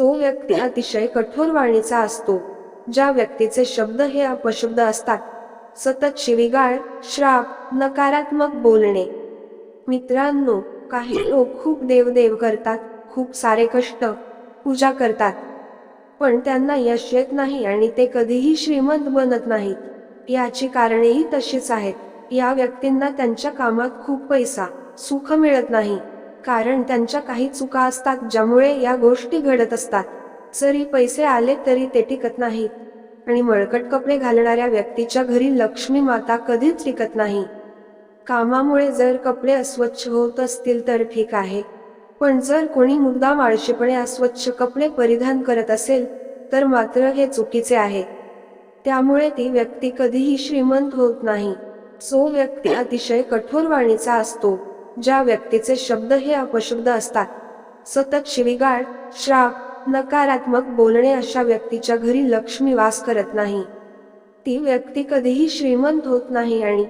जो व्यक्ती अतिशय कठोर वाणीचा असतो ज्या व्यक्तीचे शब्द हे अपशब्द असतात सतत शिवीगाळ श्राप नकारात्मक बोलणे. मित्रांनो काही लोक खूप देवदेव करतात खूप सारे कष्ट पूजा करतात. पण त्यांना यश येत नाही आणि ते कधीही श्रीमंत बनत नाहीत. याची कारणेही तशीच आहेत. या व्यक्तींना त्यांच्या कामात खूप पैसा सुख मिळत नाही. कारण त्यांच्या काही चुका असतात ज्यामुळे या गोष्टी घडत असतात. जरी पैसे आले तरी ते टिकत नाहीत. आणि मळकट कपडे घालणाऱ्या व्यक्तीच्या घरी लक्ष्मी माता कधीच टिकत नाही. कामामुळे जर कपडे अस्वच्छ होत असतील तर ठीक आहे. पण जर कोणी मुद्दाम आळशीपणे अस्वच्छ कपडे परिधान करत असेल तर मात्र हे चुकीचे आहे. त्यामुळे ती व्यक्ती कधीही श्रीमंत होत नाही. जो व्यक्ती अतिशय कठोर वाणीचा असतो ज्या व्यक्तीचे शब्द हे अपशब्द असतात. सतत शिवीगाळ श्राप नकारात्मक बोलणे अशा व्यक्तीच्या घरी लक्ष्मी वास करत नाही. ती व्यक्ती कधीही श्रीमंत होत नाही आणि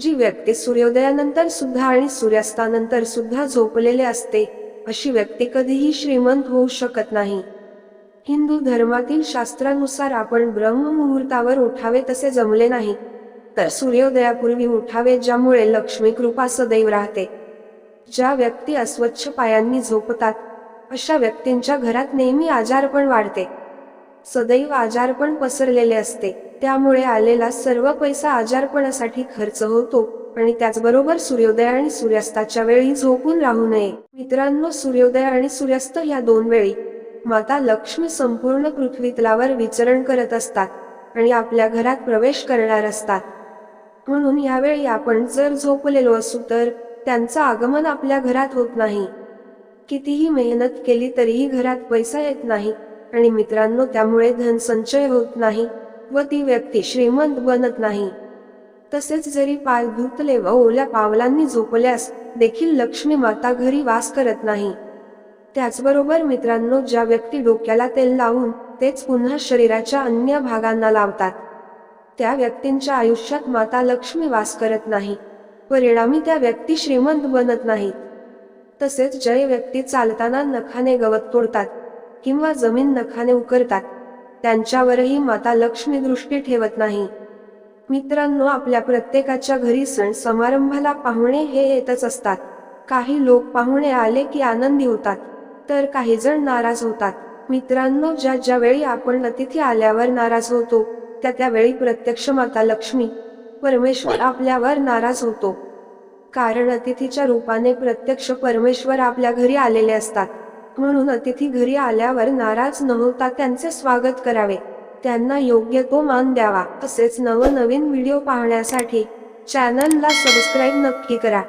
जी व्यक्ती सूर्योदयानंतर सुद्धा आणि सूर्यास्तानंतर सुद्धा झोपलेले असते अशी व्यक्ती कधीही श्रीमंत होऊ शकत नाही. हिंदू धर्मातील शास्त्रानुसार आपण ब्रह्ममुहूर्तावर उठावे तसे जमले नाही तर सूर्योदयापूर्वी उठावे ज्यामुळे लक्ष्मी कृपा सदैव राहते. ज्या व्यक्ती अस्वच्छ पायांनी झोपतात अशा व्यक्तींच्या घरात नेहमी आजारपण वाढते. सदैव आजारपण पसरलेले असते त्यामुळे आलेला सर्व पैसा आजारपणासाठी खर्च होतो आणि त्याचबरोबर सूर्योदय आणि सूर्यास्ताच्या वेळी झोपून राहू नये. मित्रांनो सूर्योदय आणि सूर्यास्त या दोन वेळी माता लक्ष्मी संपूर्ण पृथ्वीतलावर विचरण करत असतात आणि आपल्या घरात प्रवेश करणार असतात. म्हणून यावेळी आपण जर झोपलेलो असू तर त्यांचं आगमन आपल्या घरात होत नाही. कितीही मेहनत केली तरीही घरात पैसा येत नाही आणि मित्रांनो त्यामुळे धन संचय होत नाही व ती व्यक्ती श्रीमंत बनत नाही. तसेच जरी पाय धुतले व ओल्या पावलांनी झोपल्यास देखील लक्ष्मी माता घरी वास करत नाही. त्याचबरोबर मित्रांनो ज्या व्यक्ती डोक्याला तेल लावून तेच पुन्हा शरीराच्या अन्य भागांना लावतात त्या व्यक्तींच्या आयुष्यात माता लक्ष्मी वास करत नाही. परिणामी त्या व्यक्ती श्रीमंत बनत नाहीत. तसेच जय व्यक्ती चालताना नखाने गवत तोडतात किंवा जमीन नखाने उकरतात. त्यांच्यावरही माता लक्ष्मी दृष्टी ठेवत नाही. मित्रांनो आपल्या प्रत्येकाच्या घरी सण समारंभाला पाहुणे हे येतच असतात. काही लोक पाहुणे आले की आनंदी होतात तर काही जण नाराज होतात. मित्रांनो ज्या ज्यावेळी आपण अतिथी आल्यावर नाराज होतो त्या त्यावेळी प्रत्यक्ष माता लक्ष्मी परमेश्वर आपल्यावर नाराज होतो. कारण अतिथीच्या रूपाने प्रत्यक्ष परमेश्वर आपल्या घरी आलेले असतात. म्हणून अतिथी घरी आल्यावर नाराज न होता त्यांचे स्वागत करावे. त्यांना योग्य तो मान द्यावा तसेच नवनवीन व्हिडिओ पाहण्यासाठी चॅनलला सबस्क्राईब नक्की करा.